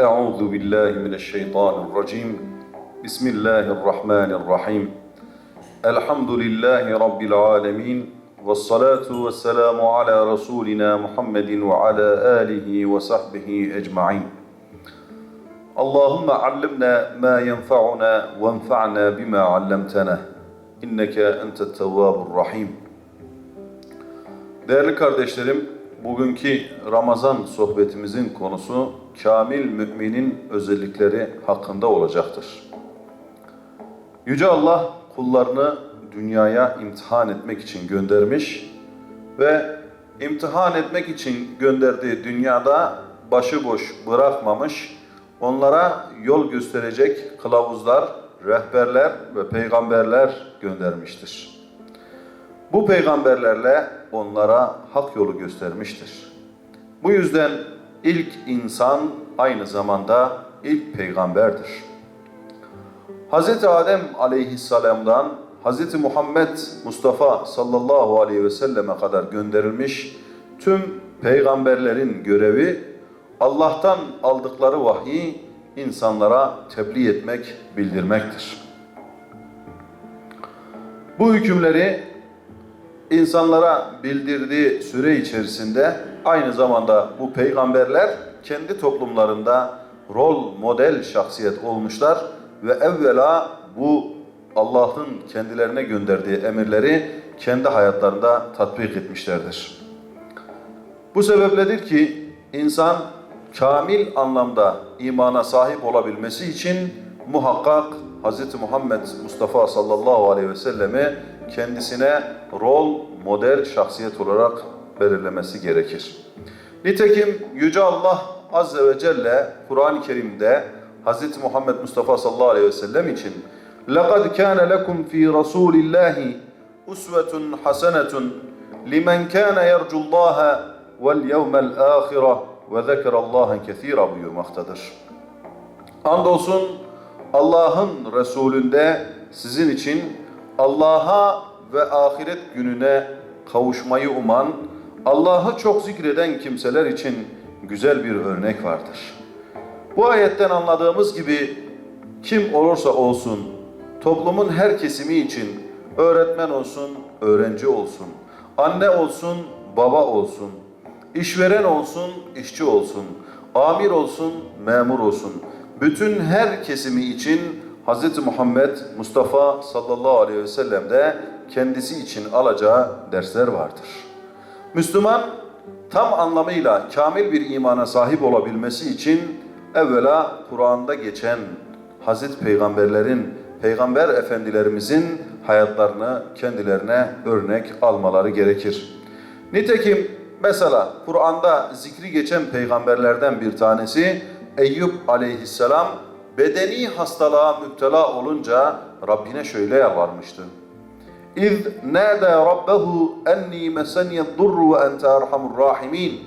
أعوذ بالله من الشيطان الرجيم بسم الله الرحمن الرحيم الحمد لله رب العالمين والصلاة والسلام على رسولنا محمد وعلى آله وصحبه أجمعين اللهم علمنا ما ينفعنا وانفعنا بما علمتنا إنك أنت التواب الرحيم Değerli kardeşlerim, bugünkü Ramazan sohbetimizin konusu kamil müminin özellikleri hakkında olacaktır. Yüce Allah kullarını dünyaya imtihan etmek için göndermiş ve imtihan etmek için gönderdiği dünyada başıboş bırakmamış, onlara yol gösterecek kılavuzlar, rehberler ve peygamberler göndermiştir. Bu peygamberlerle onlara hak yolu göstermiştir. Bu yüzden ilk insan aynı zamanda ilk peygamberdir. Hz. Adem aleyhisselamdan Hz. Muhammed Mustafa sallallahu aleyhi ve selleme kadar gönderilmiş tüm peygamberlerin görevi Allah'tan aldıkları vahyi insanlara tebliğ etmek, bildirmektir. Bu hükümleri insanlara bildirdiği süre içerisinde aynı zamanda bu peygamberler kendi toplumlarında rol model şahsiyet olmuşlar ve evvela bu Allah'ın kendilerine gönderdiği emirleri kendi hayatlarında tatbik etmişlerdir. Bu sebepledir ki insan kamil anlamda imana sahip olabilmesi için muhakkak Hz. Muhammed Mustafa sallallahu aleyhi ve sellemi kendisine rol model şahsiyet olarak belirlemesi gerekir. Nitekim Yüce Allah Azze ve Celle Kur'an-ı Kerim'de Hz. Muhammed Mustafa sallallahu aleyhi ve sellem için لَقَدْ كَانَ لَكُمْ ف۪ي رَسُولِ اللّٰهِ اُسْوَةٌ حَسَنَةٌ لِمَنْ كَانَ يَرْجُ اللّٰهَ وَالْيَوْمَ الْآخِرَةِ وَذَكَرَ اللّٰهَ كَثِيرًا buyurmaktadır. Andolsun Allah'ın Resulünde sizin için Allah'a ve ahiret gününe kavuşmayı uman, Allah'ı çok zikreden kimseler için güzel bir örnek vardır. Bu ayetten anladığımız gibi kim olursa olsun, toplumun her kesimi için öğretmen olsun, öğrenci olsun, anne olsun, baba olsun, işveren olsun, işçi olsun, amir olsun, memur olsun, bütün her kesimi için Hz. Muhammed Mustafa sallallahu aleyhi ve sellem'de kendisi için alacağı dersler vardır. Müslüman tam anlamıyla kamil bir imana sahip olabilmesi için evvela Kur'an'da geçen Hazreti Peygamberlerin, Peygamber Efendilerimizin hayatlarını kendilerine örnek almaları gerekir. Nitekim mesela Kur'an'da zikri geçen peygamberlerden bir tanesi Eyüp aleyhisselam bedeni hastalığa müptela olunca Rabbine şöyle yalvarmıştı. İz nâdâ rabbehu enni meseniyed durru ve ente erhamur rahimin.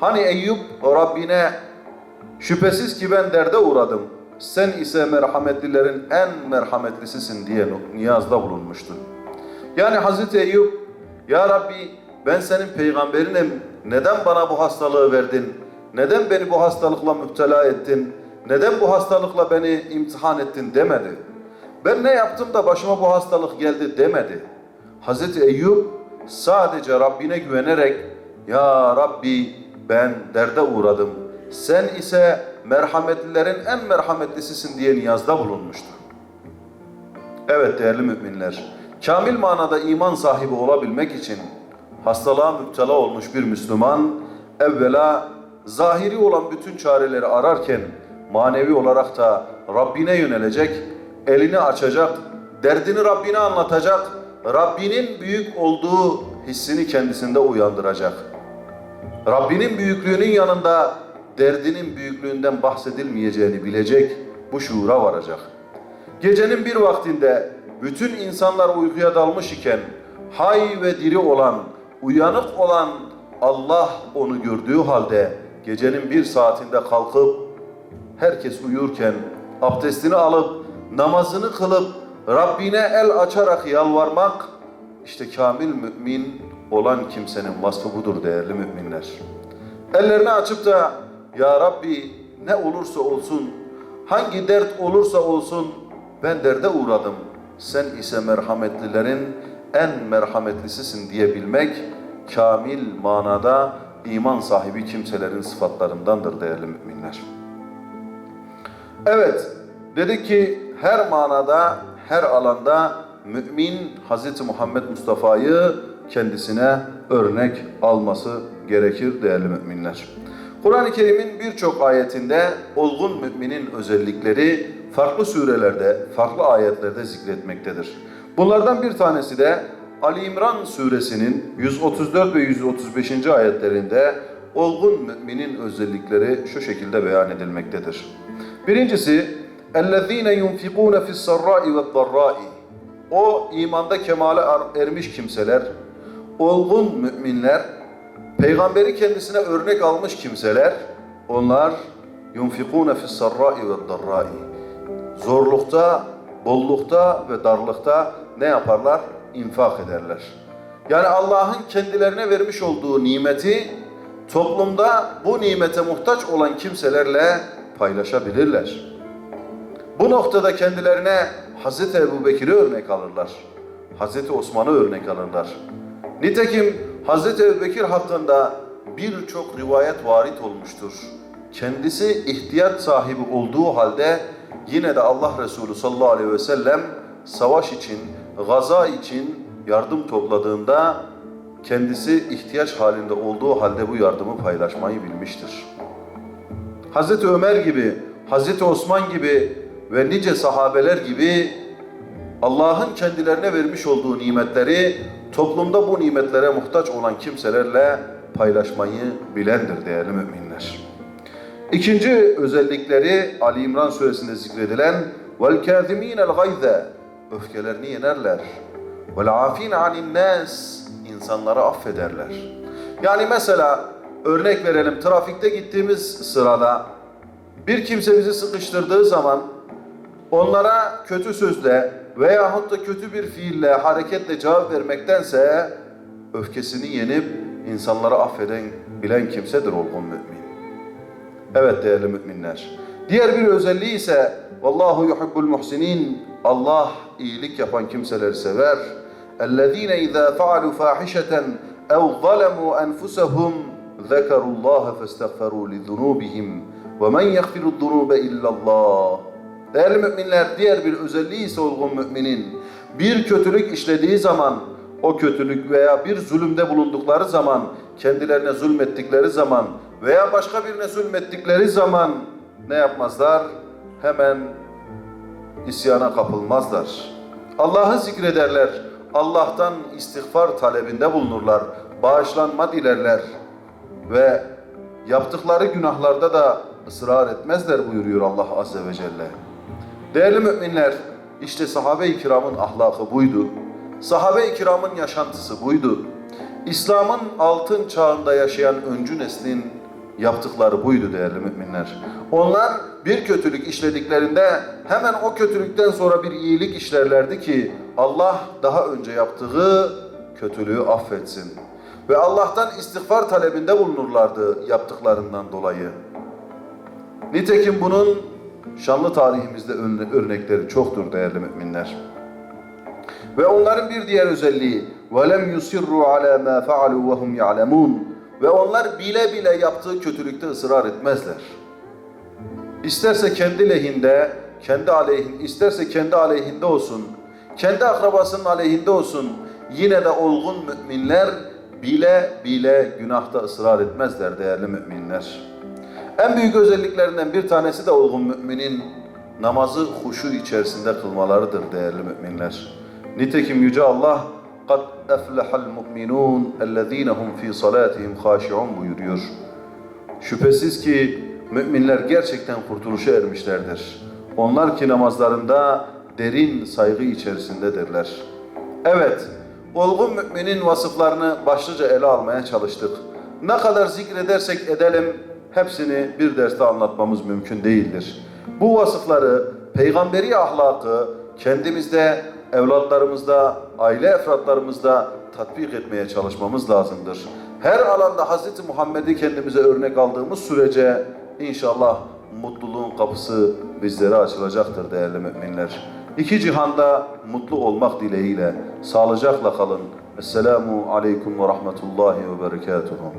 Hani Eyüp Rabbine şüphesiz ki ben derde uğradım. Sen ise merhametlilerin en merhametlisisin diye niyazda bulunmuştu. Yani Hazreti Eyüp, Ya Rabbi ben senin peygamberinim, neden bana bu hastalığı verdin? Neden beni bu hastalıkla müptela ettin? Neden bu hastalıkla beni imtihan ettin demedi. Ben ne yaptım da başıma bu hastalık geldi demedi. Hazreti Eyüp sadece Rabbine güvenerek Ya Rabbi ben derde uğradım. Sen ise merhametlilerin en merhametlisisin diye niyazda bulunmuştu. Evet değerli müminler, kamil manada iman sahibi olabilmek için hastalığa müptela olmuş bir Müslüman evvela zahiri olan bütün çareleri ararken manevi olarak da Rabbine yönelecek, elini açacak, derdini Rabbine anlatacak, Rabbinin büyük olduğu hissini kendisinde uyandıracak. Rabbinin büyüklüğünün yanında derdinin büyüklüğünden bahsedilmeyeceğini bilecek, bu şuura varacak. Gecenin bir vaktinde bütün insanlar uykuya dalmış iken hay ve diri olan, uyanık olan Allah onu gördüğü halde gecenin bir saatinde kalkıp herkes uyurken abdestini alıp namazını kılıp Rabbine el açarak yalvarmak işte kamil mümin olan kimsenin vasfı budur değerli müminler. Ellerini açıp da Ya Rabbi ne olursa olsun, hangi dert olursa olsun ben derde uğradım. Sen ise merhametlilerin en merhametlisisin diyebilmek kamil manada iman sahibi kimselerin sıfatlarındandır değerli müminler. Evet, dedik ki her manada, her alanda mümin Hz. Muhammed Mustafa'yı kendisine örnek alması gerekir değerli müminler. Kur'an-ı Kerim'in birçok ayetinde olgun müminin özellikleri farklı surelerde, farklı ayetlerde zikretmektedir. Bunlardan bir tanesi de Ali İmran suresinin 134 ve 135. ayetlerinde olgun müminin özellikleri şu şekilde beyan edilmektedir. Birincisi, اَلَّذ۪ينَ يُنْفِقُونَ فِي السَّرَّاءِ وَالضَّرَّاءِ O imanda kemale er- ermiş kimseler, olgun müminler, peygamberi kendisine örnek almış kimseler, onlar يُنْفِقُونَ فِي السَّرَّاءِ وَالضَّرَّاءِ Zorlukta, bollukta ve darlıkta ne yaparlar? İnfak ederler. Yani Allah'ın kendilerine vermiş olduğu nimeti toplumda bu nimete muhtaç olan kimselerle paylaşabilirler. Bu noktada kendilerine Hz. Ebu Bekir'i örnek alırlar. Hz. Osman'ı örnek alırlar. Nitekim Hz. Ebu Bekir hakkında birçok rivayet varit olmuştur. Kendisi ihtiyat sahibi olduğu halde yine de Allah Resulü sallallahu aleyhi ve sellem savaş için, gaza için yardım topladığında kendisi ihtiyaç halinde olduğu halde bu yardımı paylaşmayı bilmiştir. Hazreti Ömer gibi, Hazreti Osman gibi ve nice sahabeler gibi Allah'ın kendilerine vermiş olduğu nimetleri toplumda bu nimetlere muhtaç olan kimselerle paylaşmayı bilendir değerli müminler. İkinci özellikleri Ali İmran suresinde zikredilen kâzimînel gayze öfkelerini yenerler. Afîne anin nâs insanları affederler. Yani mesela Örnek verelim trafikte gittiğimiz sırada bir kimse bizi sıkıştırdığı zaman onlara kötü sözle veyahut da kötü bir fiille, hareketle cevap vermektense öfkesini yenip insanları affeden, bilen kimsedir olgun mümin. Evet değerli müminler. Diğer bir özelliği ise vallahu yuhibbul muhsinin. Allah iyilik yapan kimseleri sever. Ellezine iza faalu fahişeten ev zalemu enfusahum ذَكَرُوا اللّٰهَ فَاسْتَغْفَرُوا لِذُنُوبِهِمْ وَمَنْ يَغْفِرُ الذُّنُوبَ اِلَّا اللّٰهِ Değerli müminler diğer bir özelliği ise olgun müminin bir kötülük işlediği zaman o kötülük veya bir zulümde bulundukları zaman kendilerine zulmettikleri zaman veya başka birine zulmettikleri zaman ne yapmazlar? Hemen isyana kapılmazlar. Allah'ı zikrederler. Allah'tan istiğfar talebinde bulunurlar. Bağışlanma dilerler. Ve yaptıkları günahlarda da ısrar etmezler buyuruyor Allah Azze ve Celle. Değerli müminler, işte sahabe-i kiramın ahlakı buydu. Sahabe-i kiramın yaşantısı buydu. İslam'ın altın çağında yaşayan öncü neslin yaptıkları buydu değerli müminler. Onlar bir kötülük işlediklerinde hemen o kötülükten sonra bir iyilik işlerlerdi ki Allah daha önce yaptığı kötülüğü affetsin Ve Allah'tan istiğfar talebinde bulunurlardı yaptıklarından dolayı. Nitekim bunun şanlı tarihimizde örne- örnekleri çoktur değerli müminler. Ve onların bir diğer özelliği وَلَمْ يُسِرُّوا عَلَى مَا فَعَلُوا وَهُمْ يَعْلَمُونَ Ve onlar bile bile yaptığı kötülükte ısrar etmezler. İsterse kendi lehinde, kendi aleyhin, isterse kendi aleyhinde olsun, kendi akrabasının aleyhinde olsun, yine de olgun müminler bile bile günahta ısrar etmezler değerli müminler. En büyük özelliklerinden bir tanesi de olgun müminin namazı huşu içerisinde kılmalarıdır değerli müminler. Nitekim Yüce Allah قَدْ اَفْلَحَ الْمُؤْمِنُونَ اَلَّذ۪ينَ هُمْ ف۪ي صَلَاتِهِمْ خَاشِعُونَ buyuruyor. Şüphesiz ki müminler gerçekten kurtuluşa ermişlerdir. Onlar ki namazlarında derin saygı içerisindedirler. Evet, olgun müminin vasıflarını başlıca ele almaya çalıştık. Ne kadar zikredersek edelim, hepsini bir derste anlatmamız mümkün değildir. Bu vasıfları, peygamberi ahlakı kendimizde, evlatlarımızda, aile efratlarımızda tatbik etmeye çalışmamız lazımdır. Her alanda Hz. Muhammed'i kendimize örnek aldığımız sürece inşallah mutluluğun kapısı bizlere açılacaktır değerli müminler. İki cihanda mutlu olmak dileğiyle sağlıcakla kalın. Esselamu aleyküm ve rahmetullahi ve berekatuhu.